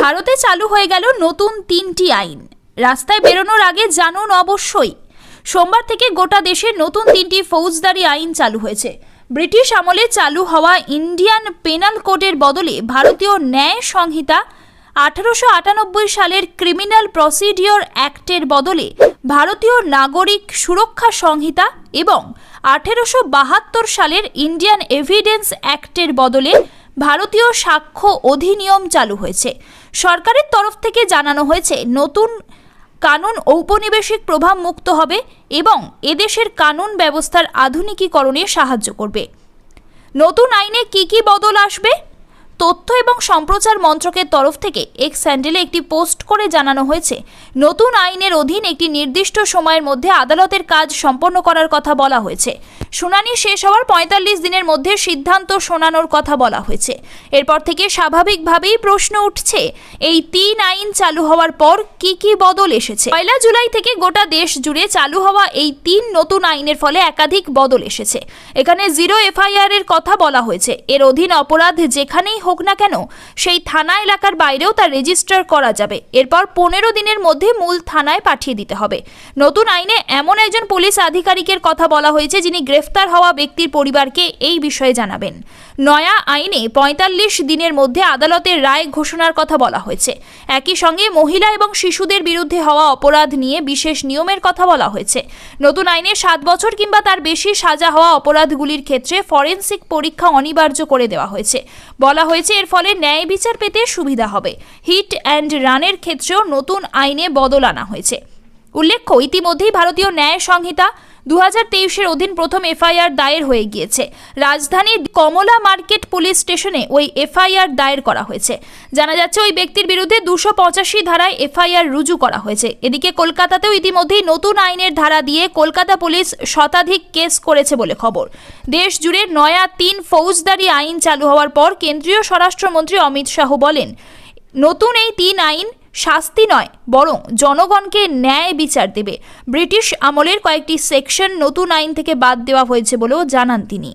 ভারতে চালু হয়ে গেল নতুন তিনটি আইন। রাস্তায় বেরোনোর আগে জানুন অবশ্যই, সোমবার থেকে গোটা দেশে নতুন তিনটি ফৌজদারি আইন চালু হয়েছে। ব্রিটিশ আমলে চালু হওয়া ইন্ডিয়ান পেনাল কোডের বদলে ভারতীয় ন্যায় সংহিতা আঠারোশো আটানব্বই সালের ক্রিমিনাল প্রসিডিওর অ্যাক্টের বদলে ভারতীয় নাগরিক সুরক্ষা সংহিতা এবং আঠেরোশো বাহাত্তর সালের ইন্ডিয়ান এভিডেন্স অ্যাক্টের বদলে ভারতীয় সাক্ষ্য অধিনিয়ম চালু হয়েছে। সরকারের তরফ থেকে জানানো হয়েছে, নতুন কানুন ঔপনিবেশিক প্রভাব মুক্ত হবে এবং এদেশের কানুন ব্যবস্থার আধুনিকীকরণে সাহায্য করবে। নতুন আইনে কি কি বদল আসবে? তথ্য এবং সম্প্রচার মন্ত্রকের তরফ থেকে এক্স স্যান্ডেলে একটি পোস্ট করে জানানো হয়েছে, নতুন আইনের অধীন একটি নির্দিষ্ট সময়ের মধ্যে আদালতের কাজ সম্পন্ন করার কথা বলা হয়েছে। শুনানি শেষ হওয়ার পঁয়তাল্লিশ দিনের মধ্যে সিদ্ধান্ত শোনানোর কথা বলা হয়েছে। এরপর থেকে স্বাভাবিকভাবেই প্রশ্ন উঠছে, এই তিন আইন চালু হওয়ার পর কি কি বদল এসেছে? পয়লা জুলাই থেকে গোটা দেশ জুড়ে চালু হওয়া এই তিন নতুন আইনের ফলে একাধিক বদল এসেছে। এখানে জিরো এফআইআর এর কথা বলা হয়েছে। এর অধীন অপরাধ যেখানেই হোক না কেন, সেই থানা এলাকার বাইরেও তা রেজিস্টার করা যাবে। এরপর পনেরো দিনের মধ্যে মূল থানায় পাঠিয়ে দিতে হবে। নতুন আইনে এমন একজন পুলিশ আধিকারিকের কথা বলা হয়েছে, যিনি গ্রেফতার হওয়া ব্যক্তির পরিবারকে এই বিষয়ে জানাবেন। নয়া আইনে পঁয়তাল্লিশ দিনের মধ্যে আদালতের রায় ঘোষণার কথা বলা হয়েছে। একই সঙ্গে মহিলা এবং শিশুদের বিরুদ্ধে হওয়া অপরাধ নিয়ে বিশেষ নিয়মের কথা বলা হয়েছে। নতুন আইনে সাত বছর কিংবা তার বেশি সাজা হওয়া অপরাধগুলির ক্ষেত্রে ফরেন্সিক পরীক্ষা অনিবার্য করে দেওয়া হয়েছে। বলা হয়েছে, এর ফলে ন্যায় বিচার পেতে সুবিধা হবে। হিট অ্যান্ড রানের ক্ষেত্রেও নতুন আইনে বদল আনা হয়েছে। উল্লেখ্য, ইতিমধ্যেই ভারতীয় ন্যায় সংহিতা দু হাজার তেইশের অধীন প্রথম এফআইআর দায়ের হয়ে গিয়েছে। রাজধানীর কমলা মার্কেট পুলিশ স্টেশনে ওই এফআইআর দায়ের করা হয়েছে। জানা যাচ্ছে, ওই ব্যক্তির বিরুদ্ধে দুশো পঁচাশি ধারায় এফআইআর রুজু করা হয়েছে। এদিকে কলকাতাতেও ইতিমধ্যেই নতুন আইনের ধারা দিয়ে কলকাতা পুলিশ শতাধিক কেস করেছে বলে খবর। দেশ জুড়ে নয়া তিন ফৌজদারি আইন চালু হওয়ার পর কেন্দ্রীয় স্বরাষ্ট্রমন্ত্রী অমিত শাহ বলেন, নতুন এই তিন আইন শাস্তি নয়, বরং জনগণকে ন্যায় বিচার দেবে। ব্রিটিশ আমলের কয়েকটি সেকশন নতুন আইন থেকে বাদ দেওয়া হয়েছে বলেও জানান তিনি।